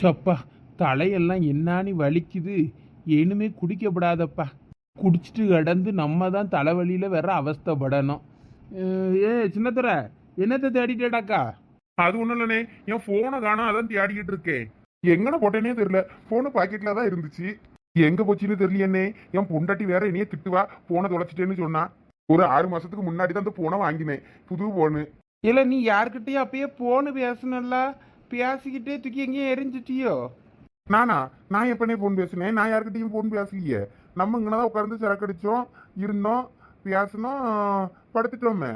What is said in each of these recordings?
சப்பா தலையெல்லாம் என்னான்னு வலிக்குது. இனிமே குடிக்கப்படாதப்பா. குடிச்சிட்டு கிடந்து நம்ம தான் தலைவலியில் வேற அவஸ்தைப்படணும். ஏ சின்னத்துறை என்னத்தை தேடிட்டேடாக்கா? அது ஒண்ணும் இல்லனே என் போனை காணோம் அதான் தேடிக்கிட்டு இருக்கேன். எங்கன போட்டேனே தெரியல போனு பாக்கெட்ல தான் இருந்துச்சு. எங்க போச்சுன்னு தெரியலையேனே என் பொண்டாட்டி வேற என்னைய திட்டுவா போனை தொலைச்சிட்டேன்னு சொன்னா. ஒரு ஆறு மாசத்துக்கு முன்னாடி தான் அந்த போனை வாங்கினேன் புது போனு இல்லை நீ யார்கிட்டயும் அப்பயே போன்னு பேசணும்ல பேசிக்கிட்டே தூக்கி எங்கேயும் எரிஞ்சிட்டியோ? நானா? நான் எப்பனே போன் பேசினேன்? நான் யார்கிட்டயும் போன் பேசலையே. நம்ம இங்கனதான் உட்கார்ந்து சரக்கு அடிச்சோம் இருந்தோம் பேசணும் படுத்துட்டோமே.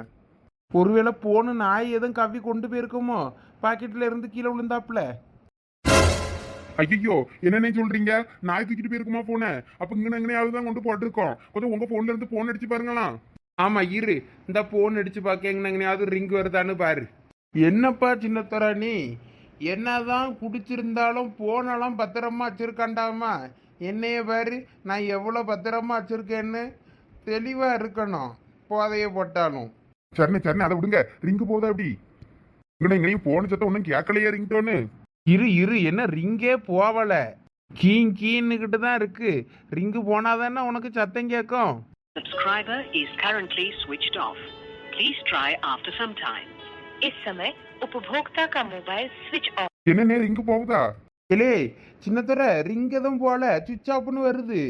ஒருவேளை போன நாய் எதுவும் கவ்வி கொண்டு போயிருக்குமோ? பாக்கெட்ல இருந்து கீழே விழுந்தாப்புல? ஐயோ என்னன்னே சொல்றீங்க? நாய் தூக்கிட்டு போயிருக்குமா போன அப்ப இங்க எங்கனையாவது தான் கொண்டு போட்டிருக்கோம். கொஞ்சம் உங்க போன்ல இருந்து போன் அடிச்சு பாருங்களாம் ஆமா இரு. இந்த போன் அடிச்சு பார்க்க எங்கனையாவது ரிங் வருதான்னு பாரு. என்னப்பா சின்னத்தொர நீ? என்னதான் குடிச்சிருந்தாலும் போனெல்லாம் பத்திரமா வச்சிருக்காண்டாமா என்னைய பாரு நான் எவ்வளோ பத்திரமா வச்சிருக்கேன்னு தெளிவா இருக்கணும் போதைய போட்டாலும் சரிண்ணே சரிண்ணே அதை விடுங்க ரிங்கு போதா அப்படி இங்கே எங்கனையும் போன சத்தம் ஒன்றும் கேட்கலையே ரிங்டோன்னு இரு இரு என்ன ரிங்கே போவல கீங் கீன்னுக்கிட்டு தான் இருக்கு ரிங்கு போனாதானே உனக்கு சத்தம் கேட்கும் Subscriber is currently switched off. Please try after some time. इस समय उपभोक्ता का मोबाइल स्विच ऑफ என்னண்ணே ரிங்கு போகுதா இலே சின்னத்துறை ரிங் எதுவும் போல சுவிச் ஆஃப்னு வருது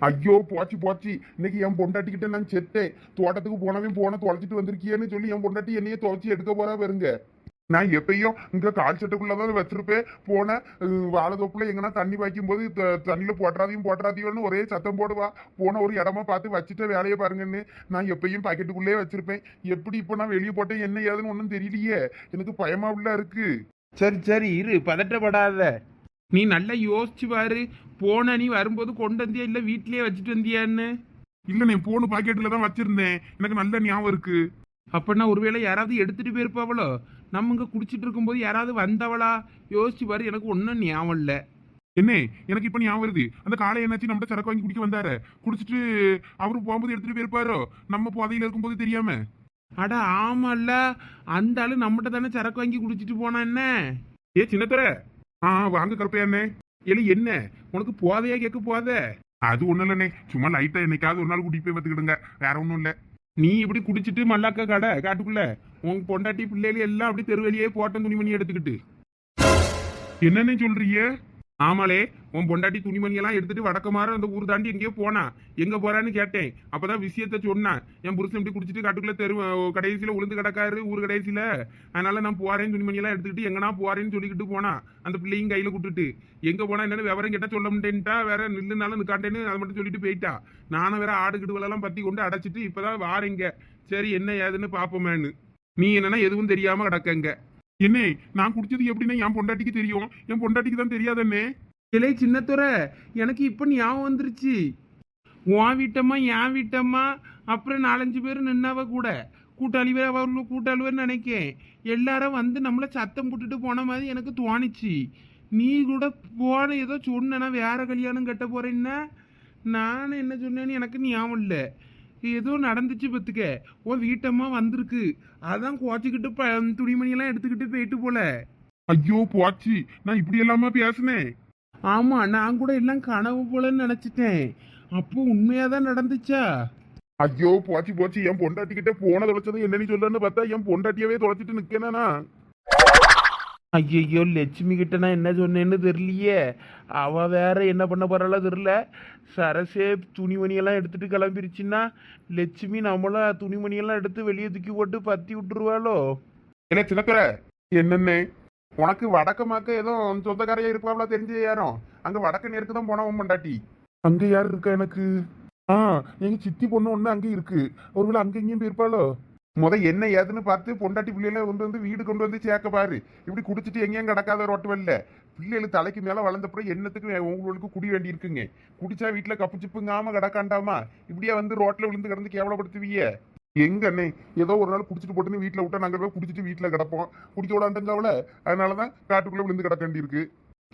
ஐயோ போச்சு போச்சு இன்னைக்கு என் பொண்டாட்டிக்கிட்ட நான் செத்தேன் தோட்டத்துக்கு போனவன் போன தொலைச்சிட்டு வந்திருக்கியேன்னு சொல்லி என் பொண்டாட்டி என்னையே துவைச்சி எடுக்க போறா பாருங்க நான் எப்பயும் இங்க கால் சட்டுக்குள்ளதான் வச்சிருப்பேன். போன வாழைத்தோப்புல எங்கன்னா தண்ணி வைக்கும் போது தண்ணியில போட்டுறாதையும் போட்டுறாதையோன்னு ஒரே சத்தம் போடுவா. போன ஒரு இடமா பார்த்து வச்சுட்ட வேலையை பாருங்கன்னு நான் எப்பயும் பாக்கெட்டுக்குள்ளே வச்சிருப்பேன். எப்படி இப்போ நான் வெளியே போட்டேன் என்ன ஏதுன்னு ஒன்றும் தெரியலையே. எனக்கு பயமா உள்ள இருக்கு. சரி சரி இரு பதட்டப்படாத. நீ நல்லா யோசிச்சு பாரு. போன நீ வரும்போது கொண்டு வந்தியா இல்ல வீட்லயே வச்சுட்டு வந்தியான்னு? இல்ல நீ போன பாக்கெட்ல தான் வச்சிருந்தேன். எனக்கு நல்ல ஞாபகம் இருக்கு. அப்பனா ஒருவேளை யாராவது எடுத்துட்டு போயிருப்பாவளோ? நம்ம இங்க குடிச்சிட்டு இருக்கும்போது யாராவது வந்தவளா? யோசிச்சு பாரு எனக்கு ஒன்றும் ஞாபகம் இல்லை. என்ன எனக்கு இப்ப ஞாபகம் வருது. அந்த காலை என்னாச்சு? நம்மகிட்ட சரக்கு வாங்கி குடிக்க வந்தாரு. குடிச்சிட்டு அவரு போகும்போது எடுத்துட்டு போயிருப்பாரோ? நம்ம போதையில இருக்கும்போது தெரியாம. அட ஆமால்ல. அந்த ஆளு நம்மகிட்ட தானே சரக்கு வாங்கி குடிச்சிட்டு போனா என்ன? ஏ சின்னத்தர. ஆ வாங்க கருப்பையாண்ணே இல்லை என்ன? உனக்கு போதையா கேட்க போத? அது ஒண்ணும் இல்லண்ணே. சும்மா லைட்டா என்னைக்காவது ஒரு நாள் கூட்டிட்டு போய் பார்த்துக்கிடுங்க. வேற ஒண்ணும் இல்ல. நீ இப்படி குடிச்சிட்டு மல்லாக்க கடை காட்டுக்குள்ள. உன் பொண்டாட்டி பிள்ளைகள் எல்லாம் அப்படி தெருவெளியே போட்டம் துணிமணி எடுத்துக்கிட்டு. என்னன்னு சொல்றீங்க? ஆமாலே உன் பொண்டாட்டி துணிமணி எல்லாம் எடுத்துட்டு வடக்கமாற அந்த ஊர் தாண்டி எங்கேயோ போனா. எங்க போறான்னு கேட்டேன். அப்பதான் விஷயத்த சொன்னான் என் புருஷன் இப்படி குடிச்சிட்டு கட்டுக்குள்ள தெரு கடைசியில உளுந்து கிடக்காரு ஊர் கடைசியில. அதனால நான் போறேன் துணிமணி எல்லாம் எடுத்துக்கிட்டு எங்கனா போறேன்னு சொல்லிக்கிட்டு போனா அந்த பிள்ளையும் கையில விட்டுட்டு எங்க போனா என்னன்னு விவரம் கேட்டா சொல்ல முடியேன்ட்டா வேற நில்லுனாலும் நிக்காட்டேன்னு அதை மட்டும் சொல்லிட்டு போயிட்டா. நானும் வேற ஆடு கிடுவெல்லாம் பத்தி கொண்டு அடைச்சிட்டு இப்பதான் வாரீங்க. சரி என்ன ஏதுன்னு பாப்போமேன்னு. நீ என்னன்னா எதுவும் தெரியாம கிடக்கங்க. என்னே நான் குடிச்சது எப்படின்னா என் பொண்டாட்டிக்கு தெரியும். என் பொண்டாட்டிக்கு தான் தெரியாதண்ணே. இலே சின்னத்துறை எனக்கு இப்போ ஞாபகம் வந்துருச்சு. உன் வீட்டம்மா என் வீட்டம்மா அப்புறம் நாலஞ்சு பேர் நின்னாவ கூட. கூட்டாளி வேற கூட்டாளி கூட்டாளிவர் நினைக்கேன். எல்லாரும் வந்து நம்மளை சத்தம் போட்டுட்டு போன மாதிரி எனக்கு தோணுச்சு. நீ கூட போன ஏதோ சொன்னா வேற கல்யாணம் கட்ட போறேன்னா? நான் என்ன சொன்னேன்னு எனக்கு ஞாபகம் இல்லை. ஏதோ நடந்துச்சு பத்துக்க. உன் வீட்டம்மா வந்திருக்கு. அதான் குவாச்சிக்கிட்டு ப துணிமணியெல்லாம் எடுத்துக்கிட்டு போயிட்டு போல. ஐயோ போச்சு நான் இப்படி எல்லாமா பேசினேன்? ஆமா நான் கூட எல்லாம் கனவு போலன்னு நினைச்சிட்டேன். அப்போ உண்மையா தான் நடந்துச்சா? ஐயோ போச்சு போச்சு என் பொண்டாட்டி கிட்ட போன தொலைச்சது என்னன்னு சொல்லன்னு பார்த்தா என் பொண்டாட்டியவே தொலைச்சிட்டு நிக்கேனா ஐயோ லட்சுமி கிட்ட நான் என்ன சொன்னேன்னு தெரியலையே. அவ வேற என்ன பண்ண போறாளோ தெரியல. சரசே துணிமணியெல்லாம் எடுத்துட்டு கிளம்பிருச்சுன்னா லட்சுமி நம்மள துணிமணியெல்லாம் எடுத்து வெளியே தூக்கி போட்டு பத்தி விட்டுருவாளோ? என்ன சின்னத்துற? என்னண்ணே உனக்கு வடக்கமாக்க ஏதோ சொந்தக்காரையா இருப்பாங்களா தெரிஞ்ச யாரும் அங்க வடக்க நேருக்கு தான் போனவன் பொண்டாட்டி. அங்க யார் இருக்கா எனக்கு? ஆ எங்க சித்தி பொண்ணு ஒண்ணு அங்க இருக்கு. ஒருவேளை அங்க இங்கேயும் போயிருப்பாளோ? முத என்ன ஏதுன்னு பார்த்து பொண்டாட்டி பிள்ளைகளை கொண்டு வந்து வீடு கொண்டு வந்து சேர்க்க பாரு. இப்படி குடிச்சிட்டு எங்கேயும் கிடக்காத ரோட்டு பிள்ளைகள் தலைக்கு மேல வளர்ந்தப்பறம் என்னத்துக்கு உங்களுக்கு குடி வேண்டி இருக்குங்க? குடிச்சா வீட்டுல கப்புச்சிப்புங்காம கிடக்காண்டாமா? இப்படியே வந்து ரோட்ல விழுந்து கிடந்து கேவலப்படுத்துவீங்க. எங்க அண்ணே ஏதோ ஒரு நாள் குடிச்சிட்டு போட்டுன்னு வீட்டுல விட்டா நாங்க போய் குடிச்சிட்டு வீட்டுல கிடப்போம். குடிக்க விடாண்டவள அதனாலதான் காட்டுக்குள்ள விழுந்து கிடக்க வேண்டியிருக்கு.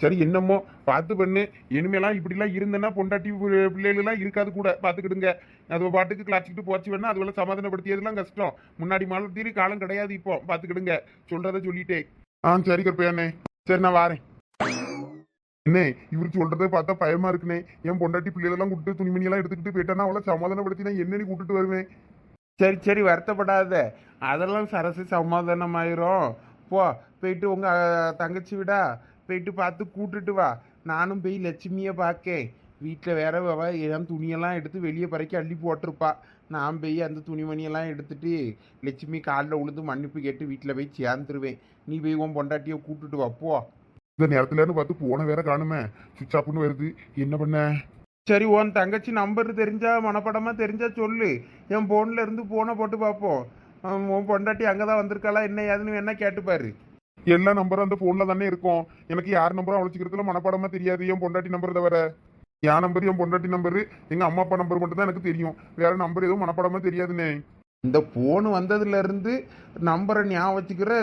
சரி என்னமோ பார்த்து பண்ணு. இனிமேலாம் இப்படிலாம் இருந்தேன்னா பொண்டாட்டி பிள்ளைகள்லாம் பிள்ளைகளெல்லாம் இருக்காது கூட. பார்த்துக்கிடுங்க. அது பாட்டுக்கு கிளாச்சிக்கிட்டு போச்சு வேணா அதுவெல்லாம் சமாதானப்படுத்தியதுலாம் கஷ்டம். முன்னாடி மாதிரி காலம் கிடையாது இப்போ. பார்த்துக்கிடுங்க. சொல்கிறத சொல்லிட்டே ஆ சரி கருப்பையாண்ணே. சரி நான் வாரேன். என்ன இவர் சொல்றதை பார்த்தா பயமா இருக்குண்ணே. என் பொண்டாட்டி பிள்ளைகளெல்லாம் கூப்பிட்டு துணிமணியெல்லாம் எடுத்துக்கிட்டு போயிட்டேன்னா அவளை சமாதானப்படுத்தி நான் என்னன்னு கூட்டிட்டு வருவேன். சரி சரி வருத்தப்படாத. அதெல்லாம் சரசு சமாதானமாயிரும். போ போயிட்டு உங்க தங்கச்சி விடா. போயிட்டு பார்த்து கூட்டிட்டு வா. நானும் போய் லட்சுமியை பார்க்கேன் வீட்டில் வேற அவ என் துணியெல்லாம் எடுத்து வெளியே பறக்கி அள்ளி போட்டிருப்பா. நான் போய் அந்த துணிமணியெல்லாம் எடுத்துட்டு லட்சுமி காலில் உழுந்து மன்னிப்பு கேட்டு வீட்டில் போய் சேர்ந்துருவேன். நீ போய் உன் பொண்டாட்டியை கூட்டிட்டு வா போ. இந்த நேரத்துலன்னு பார்த்து போன வேற காணுமே. சுவிட்ச் ஆஃப்னு வருது. என்ன பண்ண? சரி உன் தங்கச்சி நம்பர் தெரிஞ்சா மனப்படமா தெரிஞ்சா சொல்லு. என் ஃபோன்ல இருந்து போனை போட்டு பார்ப்போம். உன் பொண்டாட்டி அங்கே தான் வந்திருக்காளா என்ன ஏதுன்னு வேணா கேட்டுப்பாரு. எல்லா நம்பரும் அந்த போன்ல தானே இருக்கும். எனக்கு யார் நம்பரும் அழைச்சிக்கிறதுல மனப்பாடமா தெரியாது. என் பொண்டாட்டி நம்பர் தவிர என் நம்பர் என் பொண்டாட்டி நம்பர் எங்க அம்மா அப்பா நம்பர் மட்டும் தான் எனக்கு தெரியும். வேற நம்பர் எதுவும் மனப்பாடமா தெரியாதுண்ணே. இந்த ஃபோன் வந்ததுல இருந்து நம்பரை ஞாபகம் வச்சுக்கிற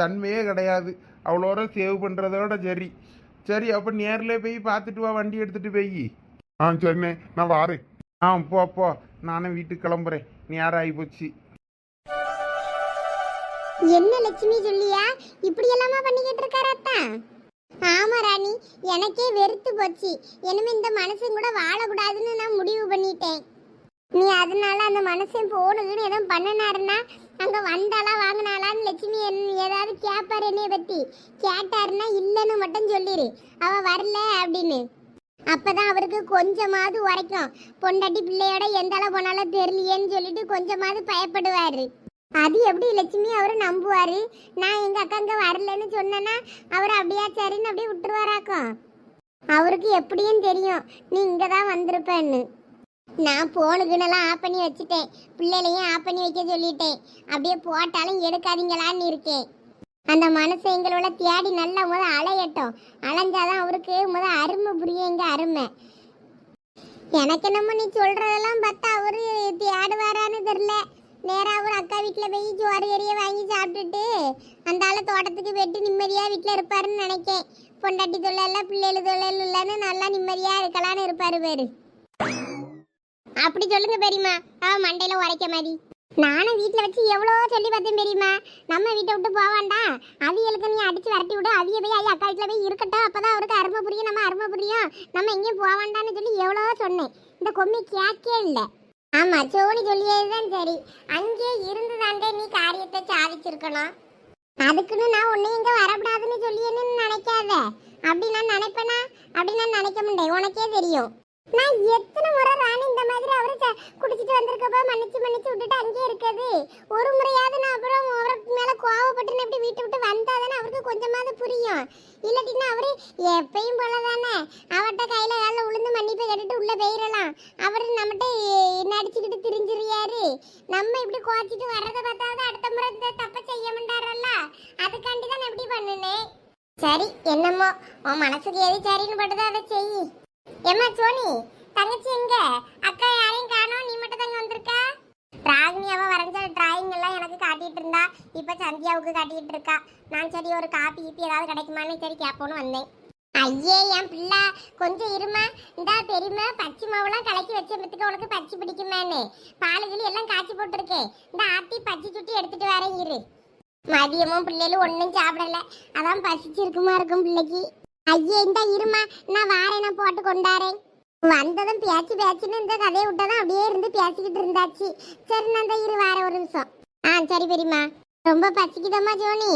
தன்மையே கிடையாது. அவ்வளோர சேவ் பண்ணுறதோட சரி. சரி அப்போ நேரில் போய் பார்த்துட்டு வா வண்டி எடுத்துட்டு போய். ஆ சரிண்ணே. நான் வாரேன். ஆ போ போ. நானும் வீட்டுக்கு கிளம்புறேன். நேரம் ஆகி போச்சு. என்ன லட்சுமி சொல்லியா? இப்படி எல்லாமா பண்ணிக்கிட்டு இருக்காரு அத்தான் ஆமா ராணி எனக்கே வெறுத்து போச்சு. இனிமே இந்த மனுஷன் கூட வாழக்கூடாதுன்னு நான் முடிவு பண்ணிட்டேன். நீ அதனால அந்த மனுஷன் போனதுன்னு எதுவும் பண்ணினாருன்னா அங்க வந்தாளா வாங்கினாளான்னு லட்சுமி என் ஏதாவது கேட்பாரு என்னைய பத்தி. கேட்டாருன்னா இல்லைன்னு மட்டும் சொல்லிடு அவ வரல அப்படின்னு. அப்பதான் அவருக்கு கொஞ்சமாவது உரைக்கும். பொண்டாட்டி பிள்ளையோட எந்த அளவு போனாலும் தெரியலையேன்னு சொல்லிட்டு கொஞ்சமாவது பயப்படுவாரு. அது எப்படி லட்சுமி அவரு நம்புவாரு? நான் எங்க அக்கா அங்க வரலன்னு சொன்னேன்னா அவர் அப்படியா சரின்னு அப்படியே விட்டுருவாராக்கும் அவருக்கு எப்படியும் தெரியும். நீ இங்க தான் வந்திருப்பேன்னு. நான் போனுக்குன்னெல்லாம் ஆஃப் பண்ணி வச்சுட்டேன். பிள்ளைகளையும் ஆஃப் பண்ணி வைக்க சொல்லிட்டேன். அப்படியே போட்டாலும் எடுக்காதீங்களான்னு இருக்கேன். அந்த மனசை எங்களோட தேடி நல்லா முத அலையட்டும். அலைஞ்சாதான் அவருக்கு முத அருமை புரியும் எங்க அருமை. எனக்கு என்னமோ நீ சொல்றதெல்லாம் பார்த்தா அவரு தேடுவாரான்னு தெரியல. நேராக அவர் அக்கா வீட்டில் போய் ஜோறு கறியை வாங்கி சாப்பிட்டுட்டு அந்த ஆள் தோட்டத்துக்கு போயிட்டு நிம்மதியாக வீட்டில் இருப்பாருன்னு நினைக்கேன். பொண்டாட்டி தொழில பிள்ளைகள் தொழில் இல்லைன்னு நல்லா நிம்மதியாக இருக்கலாம்னு இருப்பார் பேர். அப்படி சொல்லுங்க பெரியம்மா. ஆ மண்டையில் உரைக்க மாதிரி. நானும் வீட்டில் வச்சு எவ்வளோ சொல்லி பார்த்தேன் பெரியம்மா. நம்ம வீட்டை விட்டு போவாண்டா அவியலுக்கு நீ அடித்து விரட்டி விடு. அவிய போய் ஐயா அக்கா வீட்டில் போய் இருக்கட்டும். அப்போ தான் அவருக்கு அருமை புரியும். நம்ம அருமை புரியும். நம்ம எங்கேயும் போவாண்டான்னு சொல்லி எவ்வளோ சொன்னேன். இந்த கொம்மி கேட்கே இல்லை. ஆமா சோனி சொல்லியதுதான் சரி. அங்கே இருந்துதாண்டே நீ காரியத்தை சாதிச்சிருக்கணும். அதுக்குன்னு நான் உன்னை இங்க வரக்கூடாதுன்னு சொல்லியேன்னு நினைக்காத. அப்படி நான் நினைப்பேனா? அப்படி நான் நினைக்க முடியாது உனக்கே தெரியும். நான் எத்தனை முறை ராணி இந்த மாதிரி அவரை குடிச்சிட்டு வந்திருக்கப்ப மன்னிச்சு மன்னிச்சு விட்டுட்டு அங்கேயே இருக்குது? ஒரு முறையாவது நான் அப்புறம் அவருக்கு மேல கோவப்பட்டு எப்படி வீட்டு விட்டு வந்தாதானே அவருக்கு கொஞ்சமாவது புரியும். இல்லாட்டின்னா அவரு எப்பயும் போலதானே? அவட்ட கையில காலில் விழுந்து மன்னிப்பை கேட்டுட்டு உள்ள போயிடலாம் அவர் நம்மகிட்ட நடிச்சுக்கிட்டு திரிஞ்சிருயாரு நம்ம இப்படி கோச்சிட்டு வர்றதை பார்த்தாவது அடுத்த முறை இந்த தப்பை செய்ய மாட்டாரல்ல? அதுக்காண்டி தான் நான் இப்படி பண்ணினேன். சரி என்னமோ? உன் மனசுக்கு எது சரின்னு பட்டுதான் அதை செய். ஏம்மா சோனி தங்கச்சி எங்க? அக்கா யாரையும் காணோம். நீ மட்டும் தாங்க வந்திருக்கா? ராகினி அவ வரைஞ்ச டிராயிங் எல்லாம் எனக்கு காட்டிட்டு இருந்தா. இப்ப சந்தியாவுக்கு காட்டிட்டு இருக்கா. நான் சரி ஒரு காப்பி கீப்பி ஏதாவது கிடைக்குமான்னு சரி கேட்போன்னு வந்தேன். ஐயே என் பிள்ளை கொஞ்சம் இருமா. இந்தா பெரியமா பச்சை மாவுலாம் கலக்கி வச்ச பத்துக்கு உனக்கு பச்சை பிடிக்குமேன்னு. பாலுகளி எல்லாம் காய்ச்சி போட்டிருக்கேன். இந்த ஆத்தி பச்சை சுட்டி எடுத்துட்டு வரேன் இரு. மதியமும் பிள்ளைகளும் ஒன்றும் சாப்பிடல. அதான் பசிச்சிருக்குமா இருக்கும் பிள்ளைக்கு. ஐயே இந்த இருமா. நான் வாரேன் நான் போட்டு கொண்டாரேன். வந்ததும் பேச்சு பேச்சுன்னு இந்த கதையை விட்டதும் அப்படியே இருந்து பேசிக்கிட்டு இருந்தாச்சு. சரி நான் இந்த இரு வார ஒரு நிமிஷம். ஆ சரி பெரியம்மா. ரொம்ப பசிக்குதம்மா ஜோனி.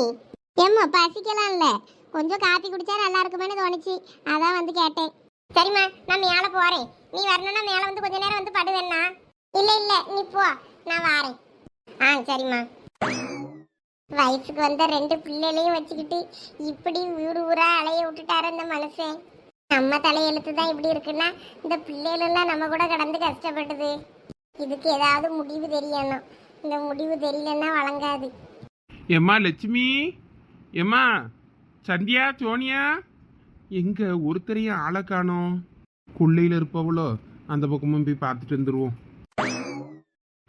ஏம்மா பசிக்கலாம்ல. கொஞ்சம் காப்பி குடிச்சா நல்லா இருக்குமேனு தோணுச்சு. அதான் வந்து கேட்டேன். சரிம்மா நான் மேலே போகிறேன் நீ வரணும்னா மேலே வந்து கொஞ்ச நேரம் வந்து படுவேண்ணா. இல்லை இல்லை நீ போ. நான் வாரேன். ஆ சரிம்மா. வயசுக்கு வந்த ரெண்டு பிள்ளைகளையும் வச்சுக்கிட்டு இப்படி ஊர் ஊரா அலைய விட்டுட்டாரு அந்த மனுஷன். நம்ம தலையெழுத்து தான் இப்படி இருக்குன்னா இந்த பிள்ளைகளெல்லாம் நம்ம கூட கடந்து கஷ்டப்பட்டது இதுக்கு ஏதாவது முடிவு தெரியணும். இந்த முடிவு தெரியலன்னா வழங்காது. எம்மா லட்சுமி? எம்மா சந்தியா? சோனியா? எங்க ஒருத்தரையும் ஆளை காணோம். கொள்ளையில் இருப்பவளோ அந்த பக்கமும் போய் பார்த்துட்டு வந்துடுவோம்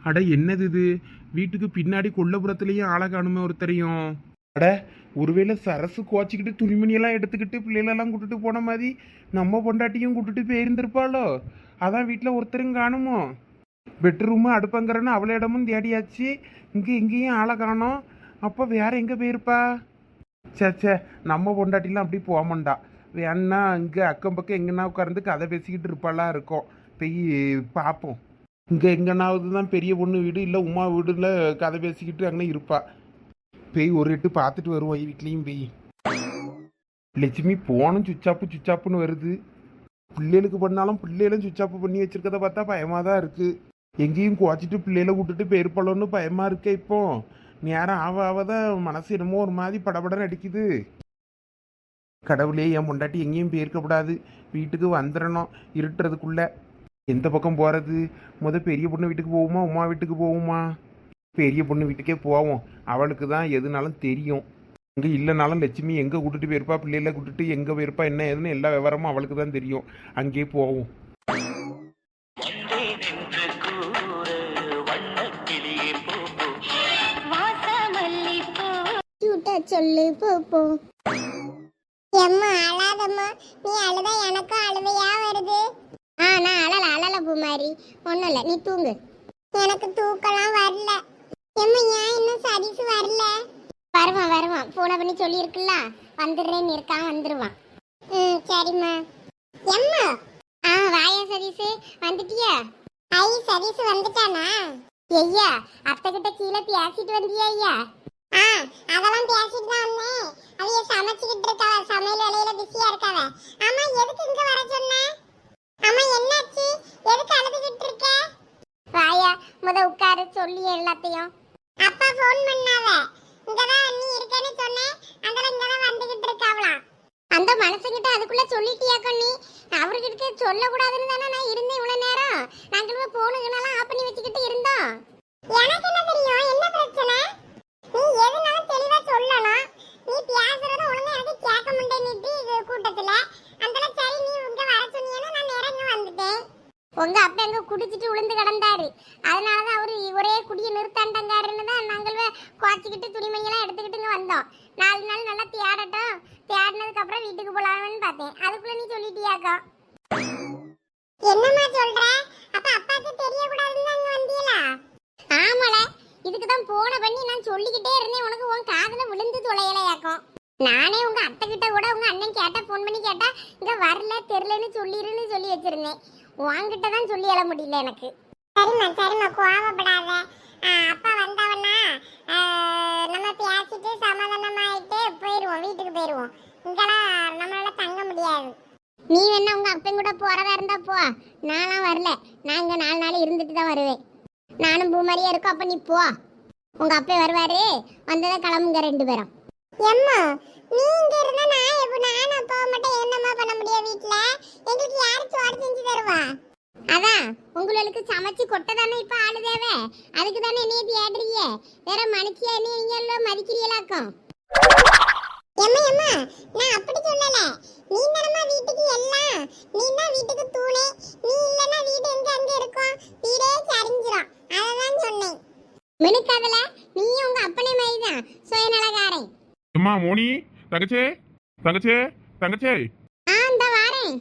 அட என்னது இது? வீட்டுக்கு பின்னாடி கொல்லப்புறத்துலேயும் ஆளை காணுமே ஒருத்தரையும். அட ஒருவேளை சரசு கோச்சிக்கிட்டு துணிமணியெல்லாம் எடுத்துக்கிட்டு பிள்ளைகளெல்லாம் கூட்டுட்டு போன மாதிரி நம்ம பொண்டாட்டியும் கூட்டுட்டு போயிருந்திருப்பாளோ? அதான் வீட்டில் ஒருத்தரும் காணுமோ? பெட்ரூமு அடுப்பங்கிறன்னு அவள இடமும் தேடியாச்சு. இங்கே எங்கேயும் ஆளை காணோம். அப்போ வேற எங்கே போயிருப்பா? சே சே நம்ம பொண்டாட்டிலாம் அப்படி போக மாட்டா. வேணா இங்கே அக்கம் பக்கம் எங்கன்னா உட்கார்ந்து கதை பேசிக்கிட்டு இருப்பாளா இருக்கும். போய் பார்ப்போம் இங்கே எங்கனாவது தான் பெரிய பொண்ணு வீடு இல்லை உமா வீடுல கதை பேசிக்கிட்டு அங்கே இருப்பா. போய் ஒரு எட்டு பார்த்துட்டு வருவோம் வீட்லேயும் போய். லட்சுமி போனும் சுச்சாப்பு சுச்சாப்புன்னு வருது. பிள்ளைகளுக்கு பண்ணாலும் பிள்ளைகளும் சுச்சாப்பு பண்ணி வச்சிருக்கத பார்த்தா பயமாக தான் இருக்கு. எங்கேயும் குறைச்சிட்டு பிள்ளைகளை விட்டுட்டு போயிருப்பாளோன்னு பயமாக இருக்க இப்போ. நேரம் ஆவ ஆவ தான் மனசு என்னமோ ஒரு மாதிரி படபடன்னு அடிக்குது. கடவுளே என் பொண்டாட்டி எங்கேயும் போயிருக்கக்கூடாது. வீட்டுக்கு வந்துடணும் இருட்டுறதுக்குள்ளே. எந்த பக்கம் போகிறது முத பெரிய பொண்ணு வீட்டுக்கு போவோமா? உமா வீட்டுக்கு போவோமா? பெரிய பொண்ணு வீட்டுக்கே போவோம். அவளுக்கு தான் எதுனாலும் தெரியும். அங்கே இல்லைனாலும் லட்சுமி எங்கே கூட்டுட்டு போயிருப்பா? பிள்ளைகளை கூட்டிட்டு எங்கே போயிருப்பா? என்ன ஏதுன்னு எல்லா விவரமும் அவளுக்கு தான் தெரியும். அங்கேயே போவோம். சொல்லு போப்போ எம்மா அழாதம்மா. நீ அழுத எனக்கும் அழுவையா வருது. நான் அழல அழல பூமாரி. ஒன்றும் இல்லை நீ தூங்கு. எனக்கு தூக்கலாம் வரல. எம்மா ஏன் இன்னும் சதீஷ் வரல? வருவான் வருவான். போன பண்ணி சொல்லியிருக்குல்ல? வந்துடுறேன்னு இருக்கான் வந்துடுவான் ம் சரிம்மா. எம்மா? ஆ வாயா சதீஷ் வந்துட்டியா? ஐ சதீஷ் வந்துட்டானா? ஐயா அத்தை கிட்ட கீழே பேசிட்டு வந்தியா ஐயா? ஆ அதெல்லாம் பேசிட்டு தான் வந்தேன். அவைய சமைச்சுக்கிட்டு இருக்காவ சமையல் வேலையில பிஸியா இருக்காவ. ஆமா எதுக்கு இங்க வர சொன்ன ஆமா என்னாச்சு எதுக்கு அழுதுகிட்டு இருக்க வாயா முத உட்காரு சொல்லி எல்லாத்தையும். அப்பா ஃபோன் பண்ணாவ இங்கதான் நீ இருக்கேன்னு சொன்னேன். அதெல்லாம் இங்கதான் வந்துகிட்டு இருக்காவலாம் அந்த மனசுகிட்ட அதுக்குள்ள சொல்லிட்டியாக்கோ நீ அவர்கிட்ட சொல்லக்கூடாதுன்னு தானே நான் இருந்தேன் இவ்வளவு நேரம். நாங்களும் போனுங்கனாலும் ஆஃப் பண்ணி வச்சுக்கிட்டு இருந்தோம். எனக்கு என்ன தெரியும்? என்ன பிரச்சனை? நீ எதுனாலும் தெளிவா சொல்லலாம். நீ பேசுறது ஒழுங்கா எனக்கு கேட்க மாட்டேன்னுட்டு கூட்டத்துல. அதனால சரி நீ இங்க வர சொன்னீங்கன்னா நான் நேரா வந்துட்டேன். உங்க அப்பா எங்க குடிச்சிட்டு விழுந்து கிடந்தாரு. அதனாலதான் அவரு ஒரே குடிய நிறுத்தாண்டங்காருன்னு தான் நாங்கள் குவாச்சிக்கிட்டு துணிமணியெல்லாம் எடுத்துக்கிட்டு இங்க வந்தோம். நாலு நாள் நல்லா தேடட்டும். தேடினதுக்கு அப்புறம் வீட்டுக்கு போலாம்னு பார்த்தேன். அதுக்குள்ள நீ சொல்லிட்டியாக்கா என்னம்மா சொல்ற? அப்ப அப்பாக்கு தெரியக்கூடாதுன்னு அங்க வந்தீங்களா ஆமால. இதுக்கு தான் போன பண்ணி நான் சொல்லிக்கிட்டே இருந்தேன். உனக்கு உன் காதுல விழுந்து தொலையலையாக்கும் நானே உங்க அத்தை கிட்ட கூட உங்க அண்ணன் கேட்டா ஃபோன் பண்ணி கேட்டா இங்க வரல தெரியலன்னு சொல்லிருன்னு சொல்லி வச்சிருந்தேன். உன்கிட்ட தான் சொல்லி எழ முடியல எனக்கு. சரிம்மா சரிம்மா கோவப்படாத. அப்பா வந்தவனா நம்ம பேசிட்டு சமாதானமாயிட்டு போயிடுவோம் வீட்டுக்கு போயிடுவோம் இங்கெல்லாம் நம்மளால தங்க முடியாது. நீ வேணா உங்க அப்பன் கூட போறதா இருந்தா போ. நான்லாம் வரல. நான் இங்க நாலு நாள் இருந்துட்டு தான் வருவேன். நானும் பூமாரியா இருக்கோம் அப்ப நீ போ. உங்க அப்பா வருவாரு. வந்ததை கிளம்புங்க ரெண்டு பேரும். எம்மா நீங்க இருந்தா நான் எப்ப நானும் அப்பா மட்டும் என்னம்மா பண்ண முடியும் வீட்டுல எங்களுக்கு யார் சோறு செஞ்சு தருவா? அதான் உங்களுக்கு சமைச்சு கொட்ட தானே இப்ப ஆளு தேவை? அதுக்கு தானே என்னைய தேடுறீங்க வேற மனுச்சியா என்ன நீங்க மதிக்கிறீங்களாக்கும்? எம்மா எம்மா நான் அப்படி சொல்லல. நீ தானம்மா வீட்டுக்கு எல்லாம். நீ தான் வீட்டுக்கு தூணே. நீ இல்லனா வீடு எங்க அங்க இருக்கும்? வீடே சரிஞ்சிரும். அததான் சொன்னேன். மினுக்காதல நீயும் உங்க அப்பனே மாதிரி தான் சுயநலகாரன் அம்மா மோனி தங்கச்சே தங்கச்சே தங்கச்சே. ஆ இந்த வாரேன்.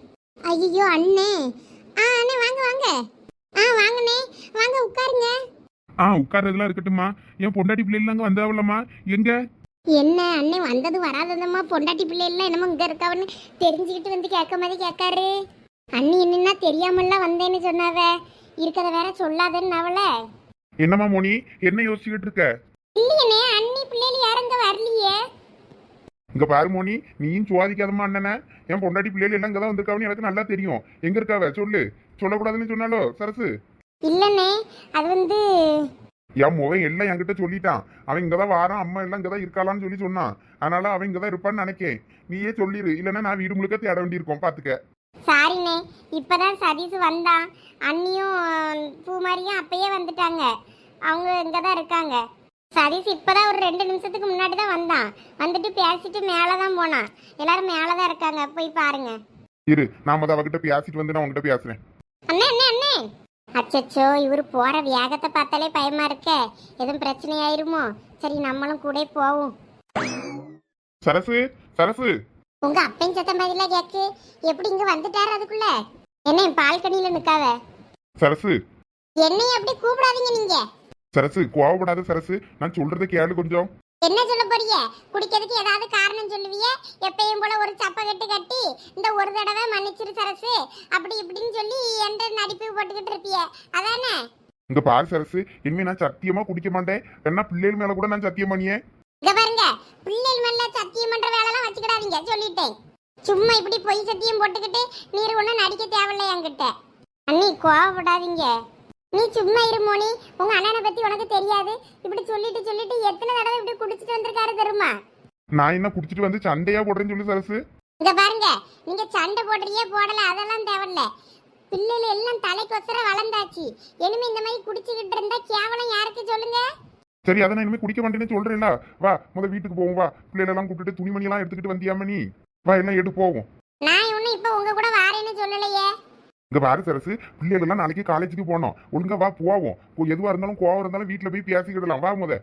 ஐயோ அண்ணே. ஆ அண்ணே வாங்க வாங்க. ஆ வாங்கண்ணே வாங்க உட்காருங்க. ஆ உட்கார்றதுலாம் இருக்கட்டும்மா. என் பொண்டாட்டி பிள்ளைலாம் அங்கே வந்தாவலம்மா எங்க? என்ன அண்ணே வந்தது வராததம்மா. பொண்டாட்டி பிள்ளை எல்லாம் என்னமோ இங்க இருக்கவன்னு தெரிஞ்சுக்கிட்டு வந்து கேட்க மாதிரி கேட்காரு. அண்ணி என்னன்னா தெரியாமல்லாம் வந்தேன்னு சொன்னாவ. இருக்கத வேற சொல்லாதன்னு அவள என்னம்மா மோனி என்ன யோசிச்சுக்கிட்டு இருக்க? இல்லையண்ணே அண்ணி பிள்ளைகள் யாரும் இங்க வரலையே. இங்க பாரு மோனி நீயும் சுவாதிக்காதம்மா அண்ணனை. என் பொண்டாட்டி பிள்ளைகள் எல்லாம் இங்கே தான் வந்திருக்காவன்னு எனக்கு நல்லா தெரியும். எங்க இருக்காவ? சொல்லு. சொல்லக்கூடாதுன்னு சொன்னாலோ சரசு? இல்லைண்ணே அது வந்து என் முகம் எல்லாம் என்கிட்ட சொல்லிட்டான். அவன் இங்க தான் வாரான் அம்மா எல்லாம் இங்க தான் இருக்காளான்னு சொல்லி சொன்னான். அதனால அவன் இங்க தான் இருப்பான்னு நினைக்கேன். நீயே சொல்லிடு இல்லைன்னா நான் வீடு முழுக்க தேட வேண்டியிருக்கோம். பாத்துக்க. சாரிண்ணே இப்பதான் சதீஷ் வந்தான். அண்ணியும் பூமாரியும் அப்பயே வந்துட்டாங்க. அவங்க இங்கே தான் இருக்காங்க. சதீஷ் இப்பதான் ஒரு ரெண்டு நிமிஷத்துக்கு முன்னாடி தான் வந்தான். வந்துட்டு பேசிட்டு மேலே தான் போனான். எல்லாரும் மேலே தான் இருக்காங்க. போய் பாருங்க. இரு நான் முத அவகிட்ட பேசிட்டு வந்து நான் உங்ககிட்ட பேசுறேன். அண்ணே அண்ணே அண்ணே. அச்சச்சோ இவர் போற வேகத்தை பார்த்தாலே பயமா இருக்கே. எதுவும் பிரச்சனை ஆயிருமோ சரி நம்மளும் கூட போவோம். சரசு சரசு. உங்க அப்பன் சத்தம் பதிலா கேக்கு. எப்படி இங்க வந்துட்டாரு அதுக்குள்ள? என்ன பால்கனியில நிக்காவ சரசு. என்னைய அப்படி கூப்பிடாதீங்க நீங்க. சரசு கோவப்படாத சரசு. நான் சொல்றதை கேளு கொஞ்சம். என்ன சொல்ல போறிய குடிக்கிறதுக்கு ஏதாவது காரணம் சொல்லுவிய? எப்பயும் போல ஒரு சப்ப கட்டு கட்டி இந்த ஒரு தடவை மன்னிச்சிரு சரசு. அப்படி இப்படின்னு சொல்லி என்ற நடிப்பு போட்டுக்கிட்டு இருப்பிய? அதானே? இங்க பாரு சரசு இனிமே நான் சத்தியமா குடிக்க மாட்டேன். என்ன பிள்ளைகள் மேல கூட நான் சத்தியம் பண்ணியே. இங்க பாருங்க பிள்ளைகள் மேல சத்தியம் பண்ற வேலைலாம் வச்சுக்கிடாதீங்க. சொல்லிட்டேன். சும்மா இப்படி பொய் சத்தியம் போட்டுக்கிட்டு நீர் ஒன்றும் நடிக்க தேவையில்லை என்கிட்ட. அண்ணி கோவப்படாதீங்க. நீ சும்மா இரு மோனி. உங்க அண்ணனை பத்தி உனக்கு தெரியாது. இப்படி சொல்லிட்டு சொல்லிட்டு எத்தனை தடவை இப்படி குடிச்சிட்டு வந்திருக்காரு தெரியுமா? நான் என்ன குடிச்சிட்டு வந்து சண்டையா போடுறேன்னு சொல்லி சரசு. இங்க பாருங்க. நீங்க சண்டை போடுறியே போடல அதெல்லாம் தேவையில்ல. பிள்ளைகள் எல்லாம் தலைக்கொசர வளர்ந்தாச்சு. இனிமே இந்த மாதிரி குடிச்சுக்கிட்டு இருந்தா கேவலம் யாருக்கு சொல்லுங்க? சரி அதை நான் இனிமே குடிக்க மாட்டேன்னு சொல்றேன்ல. வா முத வீட்டுக்கு போவோம் வா. பிள்ளைகள் எல்லாம் கூப்பிட்டுட்டு துணிமணி எல்லாம் எடுத்துக்கிட்டு வந்தியாம நீ? வா எல்லாம் எடுத்து போவோம். நான் ஒன்னும் இப்ப உங்க கூட வாரேன்னு சொல்லலையே. இங்க பாரு சரசு பிள்ளைகள் எல்லாம் நாளைக்கு காலேஜுக்கு போனோம். ஒழுங்கா வா போவோம். எதுவா இருந்தாலும் கோவம் இருந்தாலும் வீட்டுல போய் பேசிக்கிடலாம். வா முத.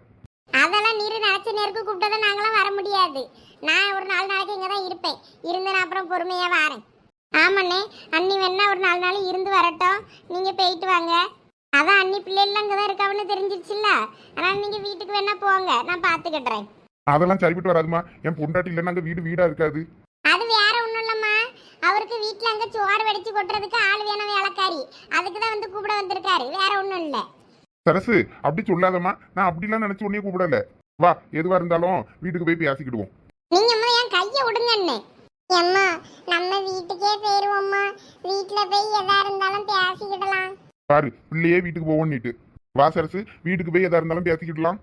அதெல்லாம் நீர் நினைச்ச நேருக்கு கூப்பிட்டதை நாங்களாம் வர முடியாது. நான் ஒரு நாலு நாளைக்கு இங்கே தான் இருப்பேன். இருந்து நான் அப்புறம் பொறுமையாக வரேன். ஆமாண்ணே அண்ணி வேணா ஒரு நாலு நாள் இருந்து வரட்டும். நீங்கள் போயிட்டு வாங்க. அதான் அண்ணி பிள்ளைலாம் இங்கே தான் இருக்காவன்னு தெரிஞ்சிருச்சுல்ல. அதனால் நீங்கள் வீட்டுக்கு வேணா போங்க. நான் பார்த்துக்கிடுறேன். அதெல்லாம் சரிப்பட்டு வராதுமா என் பொண்டாட்டி இல்லைன்னா அங்க வீடு வீடா இருக்காது அது வேற ஒன்றும் இல்லைம்மா அங்கே சோறு வடிச்சு கொட்டுறதுக்கு ஆள் வேணும் வேலைக்காரி. அதுக்கு தான் வந்து கூப்பிட வந்திருக்காரு. வேற ஒன்றும் இல்லை. சரசு அப்படி சொல்லாதம்மா. நான் அப்படிலாம் நினைச்சு உடனே கூப்பிடல. வா எதுவா இருந்தாலும் வீட்டுக்கு போய் பேசிக்கிடுவோம். நீங்க அம்மா என் கையை விடுங்க அண்ணே. அம்மா நம்ம வீட்டுக்கே போயிருவோம்மா வீட்டுல போய் எதா இருந்தாலும் பேசிக்கிடலாம். பாரு பிள்ளையே வீட்டுக்கு போவோம் நீட்டு வா சரசு வீட்டுக்கு போய் எதா இருந்தாலும் பேசிக்கிடலாம்.